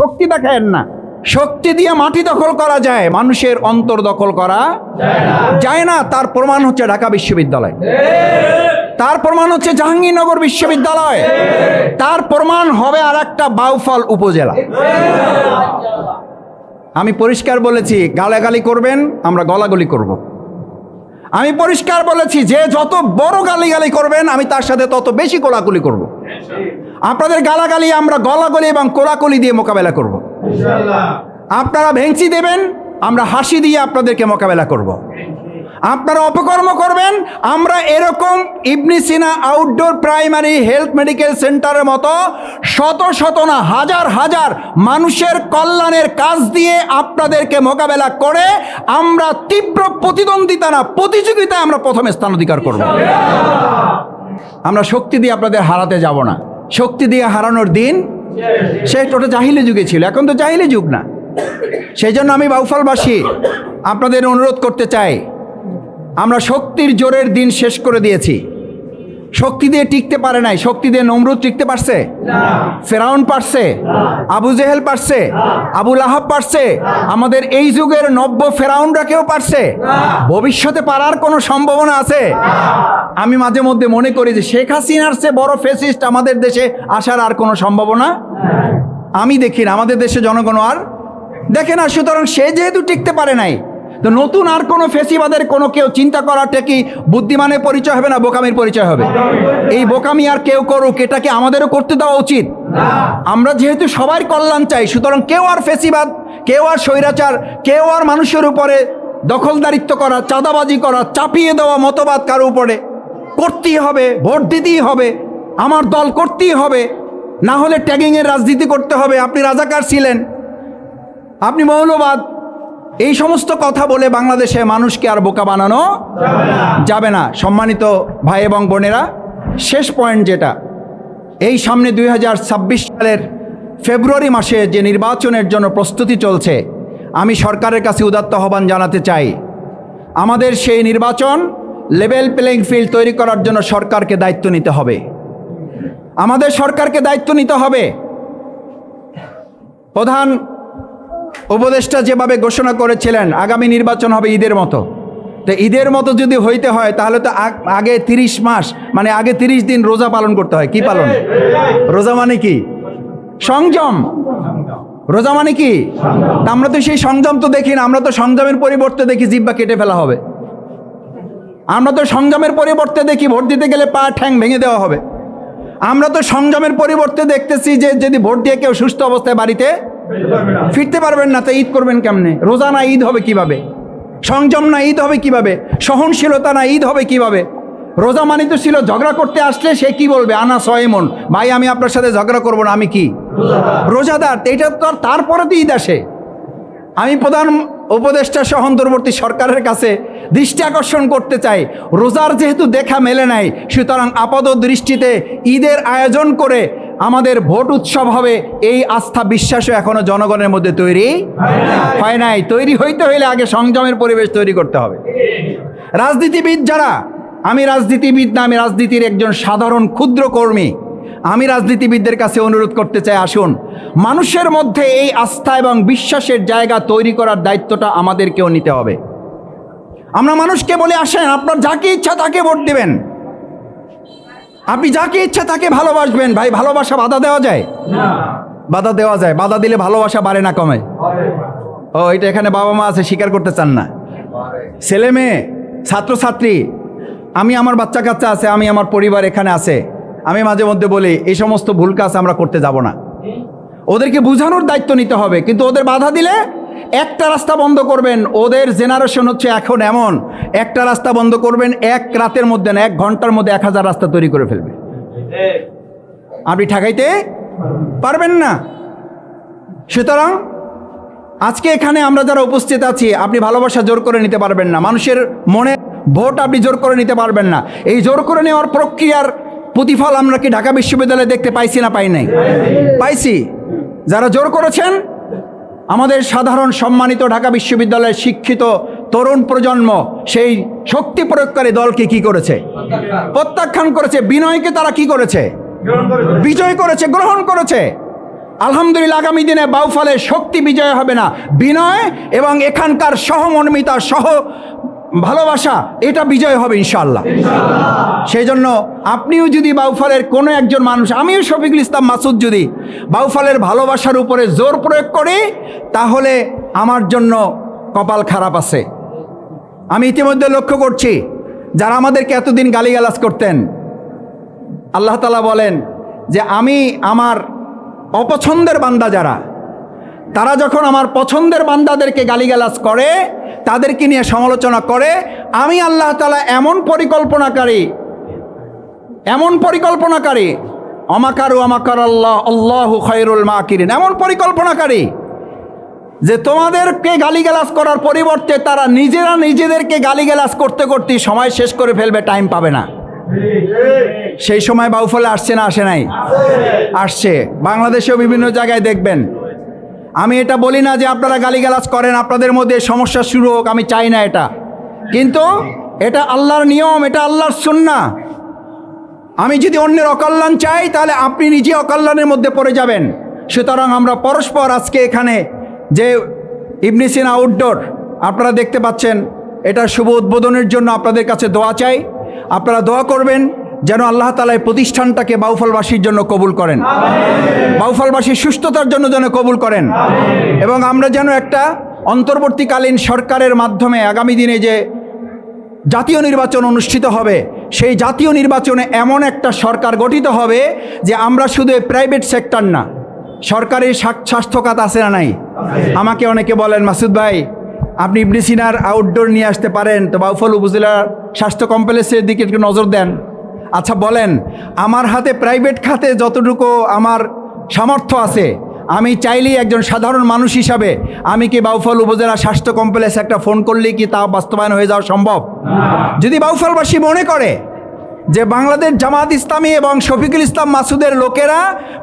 শক্তি দেখায়েন না। শক্তি দিয়ে মাটি দখল করা যায়, মানুষের অন্তর দখল করা যায় না। তার প্রমাণ হচ্ছে ঢাকা বিশ্ববিদ্যালয়। তার প্রমাণ হচ্ছে জাহাঙ্গীরনগর বিশ্ববিদ্যালয়। তার প্রমাণ হবে আর একটা বাউফল উপজেলা। আমি পরিষ্কার বলেছি, গালাগালি করবেন, আমরা গলাগলি করব। আমি পরিষ্কার বলেছি, যে যত বড় গালিগালি করবেন, আমি তার সাথে তত বেশি কোলাকুলি করব। আপনাদের গালাগালি আমরা গলাগলি এবং কোলাকলি দিয়ে মোকাবেলা করব। আপনারা ভেংচি দেবেন আমরা হাসি দিয়ে আপনাদেরকে মোকাবেলা করব। আপনারা অপকর্ম করবেন আমরা এরকম Ibn Sina outdoor primary health medical সেন্টারের মতো শত শত না হাজার হাজার মানুষের কল্যাণের কাজ দিয়ে আপনাদেরকে মোকাবেলা করে আমরা তীব্র প্রতিদ্বন্দ্বিতা না প্রতিযোগিতায় আমরা প্রথমে স্থান অধিকার করব আমরা শক্তি দিয়ে আপনাদের হারাতে যাব না শক্তি দিয়ে হারানোর দিন, সে ওটা জাহিলি যুগে ছিল, এখন তো জাহিলি যুগ না। সেই জন্য আমি বাউফালবাসী, আপনাদের অনুরোধ করতে চাই, আমরা শক্তির জোরের দিন শেষ করে দিয়েছি। শক্তি দিয়ে টিকতে পারে নাই। শক্তি দিয়ে নমরুদ টিকতে পারছে? ফেরাউন পারছে? আবু জেহেল পারছে? আবু লাহাব পারছে? আমাদের এই যুগের নব্য ফেরাউনরা কেউ পারছে? ভবিষ্যতে পারার কোনো সম্ভাবনা আছে? আমি মাঝে মধ্যে মনে করি যে শেখ হাসিনার চেয়ে বড় ফেসিস্ট আমাদের দেশে আসার আর কোনো সম্ভাবনা আমি দেখি আমাদের দেশে জনগণ আর দেখে না। সুতরাং সে যেহেতু টিকতে পারে নাই তো নতুন আর কোনো ফেসিবাদের কোনো কেউ চিন্তা করাটা কি বুদ্ধিমানের পরিচয় হবে না, বোকামির পরিচয় হবে। এই বোকামি আর কেউ করুক এটাকে আমাদেরও করতে দেওয়া উচিত? আমরা যেহেতু সবার কল্যাণ চাই, সুতরাং কেউ আর ফেসিবাদ, কেউ আর স্বৈরাচার, কেউ আর মানুষের উপরে দখলদারিত্ব করা, চাঁদাবাজি করা, চাপিয়ে দেওয়া মতবাদ কারও উপরে করতেই হবে, ভোট দিতেই হবে, আমার দল করতেই হবে। না হলে ট্যাগিংয়ের রাজনীতি করতে হবে। আপনি রাজাকার ছিলেন, আপনি মৌলবাদ এই সমস্ত কথা বলে বাংলাদেশে মানুষকে আর বোকা বানানো যাবে না। সম্মানিত ভাই এবং বোনেরা, শেষ পয়েন্ট যেটা, এই সামনে দুই হাজার ছাব্বিশ সালের ফেব্রুয়ারি মাসে যে নির্বাচনের জন্য প্রস্তুতি চলছে, আমি সরকারের কাছে উদাত্ত আহ্বান জানাতে চাই। আমাদের সেই নির্বাচন লেভেল প্লেইং ফিল্ড তৈরি করার জন্য সরকারকে দায়িত্ব নিতে হবে। আমাদের সরকারকে দায়িত্ব নিতে হবে। প্রধান উপদেষ্টা যেভাবে ঘোষণা করেছিলেন, আগামী নির্বাচন হবে ঈদের মতো। তো ঈদের মতো যদি হইতে হয়, তাহলে তো আগ- আগে তিরিশ মাস মানে আগে তিরিশ দিন রোজা পালন করতে হয়। কি পালন? রোজা মানে কি? সংযম। রোজা মানে কি? আমরা তো সেই সংযম তো দেখি না, আমরা তো সংযমের পরিবর্তে দেখি জিব্বা কেটে ফেলা হবে। আমরা তো সংযমের পরিবর্তে দেখি ভোট দিতে গেলে পা ঠ্যাং ভেঙে দেওয়া হবে। আমরা তো সংযমের পরিবর্তে দেখতেছি যে যদি ভোট দিয়ে কেউ সুস্থ অবস্থায় বাড়িতে ফিরতে পারবেন না, তো ঈদ করবেন কেমনে? রোজা না ঈদ হবে কীভাবে? সংযম না ঈদ হবে কীভাবে? সহনশীলতা না ঈদ হবে কীভাবে? রোজা মানে তো ছিল ঝগড়া করতে আসলে সে কি বলবে? আনা সয়মন। ভাই, আমি আপনার সাথে ঝগড়া করব না, আমি কি? রোজাদার এটা তো তারপরে তো ঈদ আসে। আমি প্রধান উপদেষ্টা সহ অন্তর্বর্তী সরকারের কাছে দৃষ্টি আকর্ষণ করতে চাই। রোজার যেহেতু দেখা মেলে নাই, সুতরাং আপাত দৃষ্টিতে ঈদের আয়োজন করে আমাদের ভোট উৎসব হবে এই আস্থা বিশ্বাসও এখনও জনগণের মধ্যে তৈরি হয় নাই। তৈরি হইতে হইলে আগে সংযমের পরিবেশ তৈরি করতে হবে। রাজনীতিবিদ যারা, আমি রাজনীতিবিদ না, আমি রাজনীতির একজন সাধারণ ক্ষুদ্র কর্মী। আমি রাজনীতিবিদদের কাছে অনুরোধ করতে চাই, আসুন। মানুষের মধ্যে এই আস্থা এবং বিশ্বাসের জায়গা তৈরি করার দায়িত্বটা আমাদেরকেও নিতে হবে। আমরা মানুষকে বলে, আসেন, আপনার যাকে ইচ্ছা তাকে ভোট দেবেন। আপনি যাকে ইচ্ছা তাকে ভালোবাসবেন। ভাই ভালোবাসা বাধা দেওয়া যায়? বাধা দেওয়া যায়। বাধা দিলে ভালোবাসা বাড়ে না কমে। ও এটা এখানে বাবা মা আছে স্বীকার করতে চান না। ছেলে মেয়ে ছাত্রছাত্রী আমি আমার বাচ্চা কাচ্চা আছে আমি আমার পরিবার এখানে আছে। আমি মাঝে মধ্যে বলি এই সমস্ত ভুল কাজ আমরা করতে যাব না। ওদেরকে বোঝানোর দায়িত্ব নিতে হবে কিন্তু ওদের বাধা দিলে একটা রাস্তা বন্ধ করবেন, ওদের জেনারেশন হচ্ছে এখন এমন, একটা রাস্তা বন্ধ করবেন, এক রাতের মধ্যে না, এক ঘণ্টার মধ্যে এক হাজার রাস্তা তৈরি করে ফেলবে। আপনি ঠেকাইতে পারবেন না। সুতরাং আজকে এখানে আমরা যারা উপস্থিত আছি, আপনি ভালোবাসা জোর করে নিতে পারবেন না। মানুষের মনে ভোট আপনি জোর করে নিতে পারবেন না। এই জোর করে নেওয়ার প্রক্রিয়ার প্রতিফল আমরা কি ঢাকা বিশ্ববিদ্যালয়ে দেখতে পাইছি না পাই নাই? পাইছি। যারা জোর করেছেন আমাদের সাধারণ সম্মানিত ঢাকা বিশ্ববিদ্যালয়ের শিক্ষিত তরুণ প্রজন্ম সেই শক্তি প্রয়োগকারী দলকে কি করেছে? প্রত্যাখ্যান করেছে, বিনয়কে তারা কি করেছে? বিজয় করেছে, গ্রহণ করেছে। আলহামদুলিল্লাহ আগামী দিনে বাউফালে শক্তি বিজয় হবে না। বিনয় এবং এখানকার সহমর্মিতা সহ ভালোবাসা, এটা বিজয় হবে ইনশাল্লাহ সেই জন্য আপনিও যদি বাউফালের কোনো একজন মানুষ, আমিও শফিকুল ইসলাম মাসুদ যদি বাউফালের ভালোবাসার উপরে জোর প্রয়োগ করি, তাহলে আমার জন্য কপাল খারাপ আছে। আমি ইতিমধ্যে লক্ষ্য করছি, যারা আমাদেরকে এতদিন গালিগালাজ করতেন, আল্লাহ তালা বলেন যে আমি আমার অপছন্দের বান্দা যারা, তারা যখন আমার পছন্দের বান্দাদেরকে গালিগালাজ করে তাদেরকে নিয়ে সমালোচনা করে আমি আল্লাহ তালা এমন পরিকল্পনাকারী এমন পরিকল্পনাকারী অমাকারু অমাকার আল্লাহ আল্লাহ খৈরুল মাকিরিন এমন পরিকল্পনাকারী যে তোমাদেরকে গালিগালাজ করার পরিবর্তে তারা নিজেরা নিজেদেরকে গালিগালাজ করতে করতে সময় শেষ করে ফেলবে টাইম পাবে না। সেই সময় বাউফলে আসছে না আসে নাই? আসছে। বাংলাদেশেও বিভিন্ন জায়গায় দেখবেন আমি এটা বলি না যে আপনারা গালিগালাজ করেন, আপনাদের মধ্যে সমস্যা শুরু হোক, আমি চাই না এটা। কিন্তু এটা আল্লাহর নিয়ম, এটা আল্লাহর সুন্না আমি যদি অন্যের অকল্যাণ চাই, তাহলে আপনি নিজে অকল্যাণের মধ্যে পড়ে যাবেন। সুতরাং আমরা পরস্পর আজকে এখানে যে ইবনিসিন আউটডোর আপনারা দেখতে পাচ্ছেন, এটা শুভ উদ্বোধনের জন্য আপনাদের কাছে দোয়া চাই। আপনারা দোয়া করবেন যেন আল্লাহ তালা এই প্রতিষ্ঠানটাকে বাউফলবাসীর জন্য কবুল করেন। বাউফলবাসীর সুস্থতার জন্য যেন কবুল করেন। এবং আমরা যেন একটা অন্তর্বর্তীকালীন সরকারের মাধ্যমে আগামী দিনে যে জাতীয় নির্বাচন অনুষ্ঠিত হবে সেই জাতীয় নির্বাচনে এমন একটা সরকার গঠিত হবে যে আমরা শুধু প্রাইভেট সেক্টর না সরকারের স্বা- স্বাস্থ্য খাত আছে না নাই? আমাকে অনেকে বলেন মাসুদ ভাই আপনি ইবনে সিনার আউটডোর নিয়ে আসতে পারেন। তো বাউফল উপজেলার স্বাস্থ্য কমপ্লেক্সের দিকে একটু নজর দেন। আচ্ছা বলেন আমার হাতে প্রাইভেট খাতে যতটুকু আমার সামর্থ্য আছে আমি চাইলেই একজন সাধারণ মানুষ হিসাবে আমি কি বাউফল উপজেলা স্বাস্থ্য কমপ্লেক্সে একটা ফোন করলেই কি তা বাস্তবায়ন হয়ে যাওয়া সম্ভব? যদি বাউফলবাসী মনে করে যে বাংলাদেশ জামাত ইসলামী এবং শফিকুল ইসলাম মাসুদের লোকেরা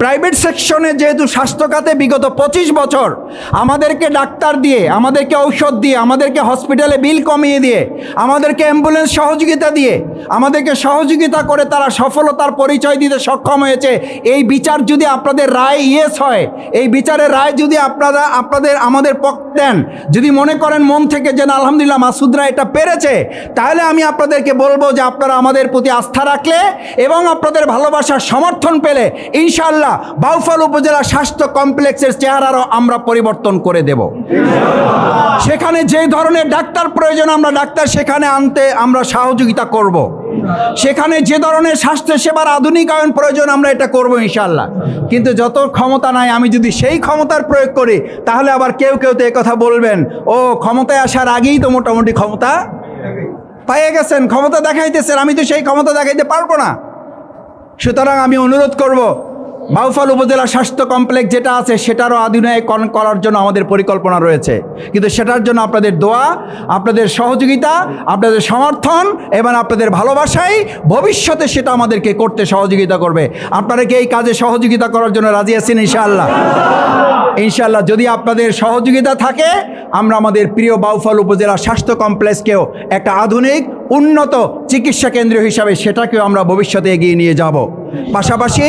প্রাইভেট সেকশনে যেহেতু স্বাস্থ্য খাতে বিগত পঁচিশ বছর আমাদেরকে ডাক্তার দিয়ে, আমাদেরকে ঔষধ দিয়ে, আমাদেরকে হসপিটালে বিল কমিয়ে দিয়ে, আমাদেরকে অ্যাম্বুলেন্স সহযোগিতা দিয়ে, আমাদেরকে সহযোগিতা করে তারা সফলতার পরিচয় দিতে সক্ষম হয়েছে। এই বিচার যদি আপনাদের রায় ইয়েস হয়, এই বিচারের রায় যদি আপনারা, আপনাদের, আমাদের পক্ষ দেন, যদি মনে করেন মন থেকে যে আলহামদুলিল্লাহ মাসুদরা এটা পেরেছে, তাহলে আমি আপনাদেরকে বলব যে আপনারা আমাদের প্রতি আস্থা রাখলে এবং আপনাদের ভালোবাসার সমর্থন পেলে ইনশাআল্লাহ বাউফল উপজেলা স্বাস্থ্য কমপ্লেক্সের চেহারারও আমরা পরিবর্তন করে দেব সেখানে যে ধরনের ডাক্তার প্রয়োজন আমরা ডাক্তার সেখানে আনতে আমরা সহযোগিতা করব। সেখানে যে ধরনের স্বাস্থ্য সেবার আধুনিকায়ন প্রয়োজন আমরা এটা করব ইনশাল্লাহ কিন্তু যত ক্ষমতা নাই, আমি যদি সেই ক্ষমতার প্রয়োগ করি, তাহলে আবার কেউ কেউ তো কথা বলবেন, ও, ক্ষমতায় আসার আগেই তো মোটামুটি ক্ষমতা পাইয়ে গেছেন, ক্ষমতা দেখাইতেছেন, আমি তো সেই ক্ষমতা দেখাইতে পারব না। সুতরাং আমি অনুরোধ করব বাউফল উপজেলা স্বাস্থ্য কমপ্লেক্স যেটা আছে, সেটারও আধুনিকরণ করার জন্য আমাদের পরিকল্পনা রয়েছে। কিন্তু সেটার জন্য আপনাদের দোয়া, আপনাদের সহযোগিতা, আপনাদের সমর্থন এবং আপনাদের ভালোবাসাই ভবিষ্যতে সেটা আমাদেরকে করতে সহযোগিতা করবে। আপনারা কি এই কাজে সহযোগিতা করার জন্য রাজি আছেন ইনশাআল্লাহ? ইনশাআল্লাহ, যদি আপনাদের সহযোগিতা থাকে, আমরা আমাদের প্রিয় বাউফল উপজেলা স্বাস্থ্য কমপ্লেক্সকেও একটা আধুনিক, উন্নত চিকিৎসা কেন্দ্র হিসাবে সেটাকেও আমরা ভবিষ্যতে এগিয়ে নিয়ে যাব। পাশাপাশি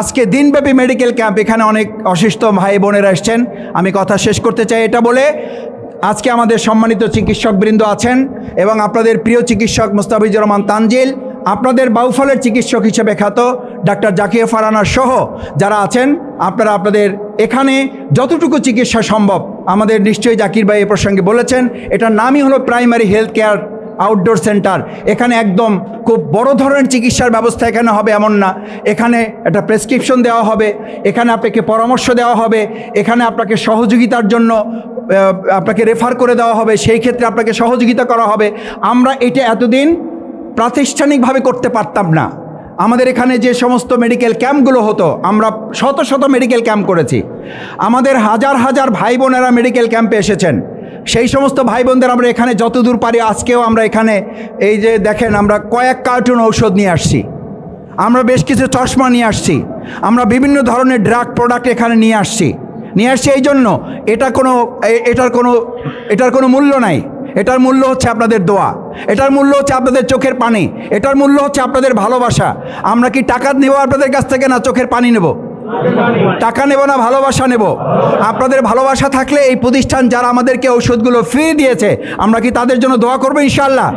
আজকে দিনব্যাপী মেডিকেল ক্যাম্প। এখানে অনেক অসুস্থ ভাই বোনেরা এসছেন। আমি কথা শেষ করতে চাই এটা বলে আজকে আমাদের সম্মানিত চিকিৎসকবৃন্দ আছেন এবং আপনাদের প্রিয় চিকিৎসক মুস্তাফিজুর রহমান তানজিল, আপনাদের বাউফলের চিকিৎসক হিসেবে খ্যাত ডাক্তার জাকিয়া ফারানা সহ যারা আছেন, আপনারা আপনাদের এখানে যতটুকু চিকিৎসা সম্ভব আমাদের নিশ্চয়ই জাকির ভাই এ প্রসঙ্গে বলেছেন। এটার নামই হলো primary health care outdoor centre এখানে একদম খুব বড় ধরনের চিকিৎসার ব্যবস্থা এখানে হবে এমন না। এখানে একটা প্রেসক্রিপশন দেওয়া হবে, এখানে আপনাকে পরামর্শ দেওয়া হবে, এখানে আপনাকে সহযোগিতার জন্য আপনাকে রেফার করে দেওয়া হবে, সেই ক্ষেত্রে আপনাকে সহযোগিতা করা হবে। আমরা এটা এতদিন প্রাতিষ্ঠানিকভাবে করতে পারতাম না। আমাদের এখানে যে সমস্ত মেডিকেল ক্যাম্পগুলো হতো, আমরা শত শত মেডিকেল ক্যাম্প করেছি। আমাদের হাজার হাজার ভাই বোনেরা মেডিকেল ক্যাম্পে এসেছেন। সেই সমস্ত ভাই বোনদের আমরা এখানে যতদূর পারি, আজকেও আমরা এখানে এই যে দেখেন, আমরা কয়েক কার্টুন ঔষধ নিয়ে আসছি। আমরা বেশ কিছু চশমা নিয়ে আসছি। আমরা বিভিন্ন ধরনের ড্রাগ প্রোডাক্ট এখানে নিয়ে আসছি। নিয়ে আসছি এই জন্য এটা কোনো এটার কোনো এটার কোনো মূল্য নাই। এটার মূল্য হচ্ছে আপনাদের দোয়া। এটার মূল্য হচ্ছে আপনাদের চোখের পানি। এটার মূল্য হচ্ছে আপনাদের ভালোবাসা। আমরা কি টাকা নেব আপনাদের কাছ থেকে না চোখের পানি নেব? টাকা নেব না, ভালোবাসা নেব। আপনাদের ভালোবাসা থাকলে এই প্রতিষ্ঠান যারা আমাদেরকে ঔষধগুলো ফ্রি দিয়েছে, আমরা কি তাদের জন্য দোয়া করব ইনশাল্লাহ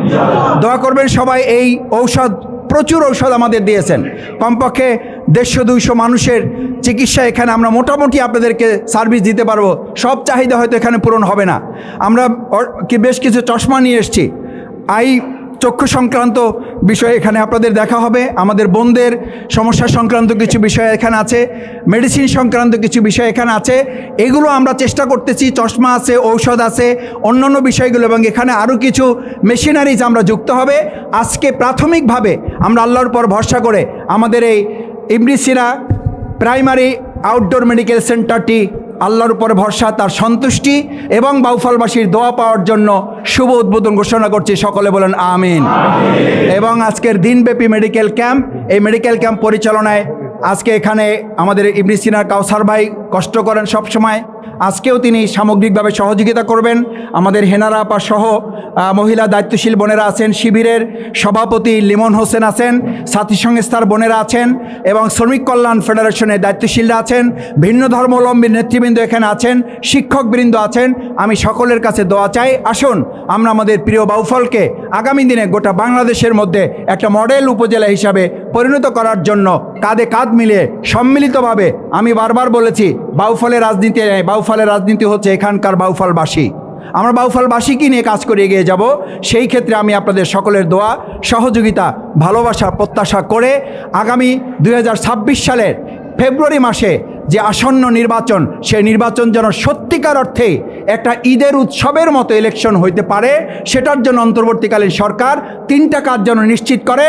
দোয়া করবেন সবাই, এই ঔষধ, প্রচুর ঔষধ আমাদের দিয়েছেন। কমপক্ষে দেড়শো, দুইশো মানুষের চিকিৎসা এখানে আমরা মোটামুটি আপনাদেরকে সার্ভিস দিতে পারব। সব চাহিদা হয়তো এখানে পূরণ হবে না। আমরা বেশ কিছু চশমা নিয়ে এসেছি। আই চক্ষু সংক্রান্ত বিষয় এখানে আপনাদের দেখা হবে। আমাদের বোনদের সমস্যা সংক্রান্ত কিছু বিষয় এখানে আছে মেডিসিন সংক্রান্ত কিছু বিষয় এখানে আছে। এগুলো আমরা চেষ্টা করতেছি, চশমা আছে, ঔষধ আছে, অন্যান্য বিষয়গুলো এবং এখানে আরও কিছু মেশিনারিজ আমরা যুক্ত হবে। আজকে প্রাথমিকভাবে আমরা আল্লাহর পর ভরসা করে আমাদের এই ইমরিসিরা প্রাইমারি আউটডোর মেডিকেল সেন্টারটি আল্লাহর উপরে ভরসা, তার সন্তুষ্টি এবং বাউফলবাসীর দোয়া পাওয়ার জন্য শুভ উদ্বোধন ঘোষণা করছি। সকলে বলেন আমিন। এবং আজকের দিনব্যাপী মেডিকেল ক্যাম্প এই মেডিকেল ক্যাম্প পরিচালনায় আজকে এখানে আমাদের ইবনি সিনার কাউসার ভাই কষ্ট করেন সব সময় আজকেও তিনি সামগ্রিকভাবে সহযোগিতা করবেন। আমাদের হেনারা আপা সহ মহিলা দায়িত্বশীল বোনেরা আছেন, শিবিরের সভাপতি লিমন হোসেন আছেন সাথী সংস্থার বোনেরা আছেন এবং শ্রমিক কল্যাণ ফেডারেশনের দায়িত্বশীলরা আছেন, ভিন্ন ধর্মাবলম্বী নেতৃবৃন্দ এখানে আছেন, শিক্ষকবৃন্দ আছেন। আমি সকলের কাছে দোয়া চাই। আসুন, আমরা আমাদের প্রিয় বাউফলকে আগামী দিনে গোটা বাংলাদেশের মধ্যে একটা মডেল উপজেলা হিসাবে পরিণত করার জন্য কাঁধে কাঁধ মিলিয়ে সম্মিলিতভাবে আমি বারবার বলেছি, বাউফলের রাজনীতি বাউফলের রাজনীতি হচ্ছে এখানকার বাউফলবাসী। আমরা বাউফলবাসীকে নিয়ে কাজ করে এগিয়ে যাব? সেই ক্ষেত্রে আমি আপনাদের সকলের দোয়া, সহযোগিতা, ভালোবাসা, প্রত্যাশা করে আগামী দু হাজার ছাব্বিশ সালের ফেব্রুয়ারি মাসে যে আসন্ন নির্বাচন, সেই নির্বাচন যেন সত্যিকার অর্থে একটা ঈদের উৎসবের মতো ইলেকশন হইতে পারে, সেটার জন্য অন্তর্বর্তীকালীন সরকার তিনটা কাজ যেন নিশ্চিত করে।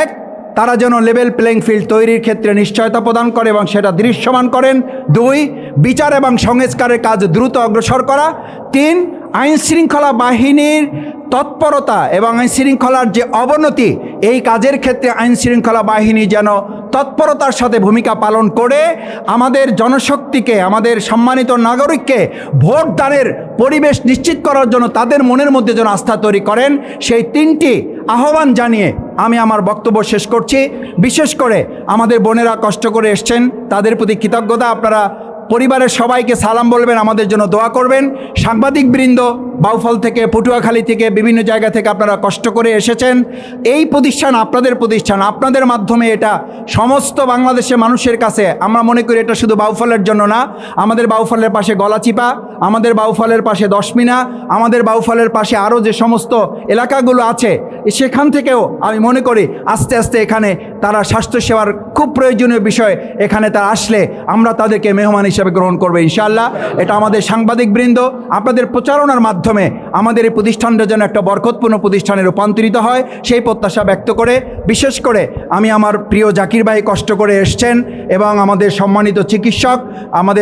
এক তারা যেন লেভেল প্লেইং ফিল্ড তৈরির ক্ষেত্রে নিশ্চয়তা প্রদান করে এবং সেটা দৃশ্যমান করেন। দুই, বিচার এবং সংস্কারের কাজ দ্রুত অগ্রসর করা। তিন, আইন শৃঙ্খলা বাহিনীর তৎপরতা এবং আইন শৃঙ্খলার যে অবনতি, এই কাজের ক্ষেত্রে আইন শৃঙ্খলা বাহিনী যেন তৎপরতার সাথে ভূমিকা পালন করে আমাদের জনশক্তিকে, আমাদের সম্মানিত নাগরিককে ভোটদানের পরিবেশ নিশ্চিত করার জন্য তাদের মনের মধ্যে যেন আস্থা তৈরি করেন, সেই তিনটি আহ্বান জানিয়ে আমি আমার বক্তব্য শেষ করছি। বিশেষ করে আমাদের বোনেরা কষ্ট করে এসছেন, তাদের প্রতি কৃতজ্ঞতা। আপনারা পরিবারের সবাইকে সালাম বলবেন, আমাদের জন্য দোয়া করবেন। সাংবাদিকবৃন্দ বাউফল থেকে, পটুয়াখালী থেকে, বিভিন্ন জায়গা থেকে আপনারা কষ্ট করে এসেছেন। এই প্রতিষ্ঠান আপনাদের প্রতিষ্ঠান, আপনাদের মাধ্যমে এটা সমস্ত বাংলাদেশের মানুষের কাছে, আমরা মনে করি এটা শুধু বাউফলের জন্য না, আমাদের বাউফলের পাশে গলাচিপা, আমাদের বাউফলের পাশে দশমিনা, আমাদের বাউফলের পাশে আরও যে সমস্ত এলাকাগুলো আছে সেখান থেকেও আমি মনে করি আস্তে আস্তে এখানে তারা স্বাস্থ্যসেবার খুব প্রয়োজনীয় বিষয় এখানে তারা আসলে আমরা তাদেরকে মেহমান হিসেবে গ্রহণ করব ইনশাআল্লাহ। এটা আমাদের সাংবাদিকবৃন্দ, আপনাদের প্রচারণার মাধ্যমে আমাদের এই প্রতিষ্ঠানটা যেন একটা বরকতপূর্ণ প্রতিষ্ঠানে রূপান্তরিত হয়, সেই প্রত্যাশা ব্যক্ত করে, বিশেষ করে আমি আমার প্রিয় জাকির ভাই কষ্ট করে এসছেন এবং আমাদের সম্মানিত চিকিৎসক, আমাদের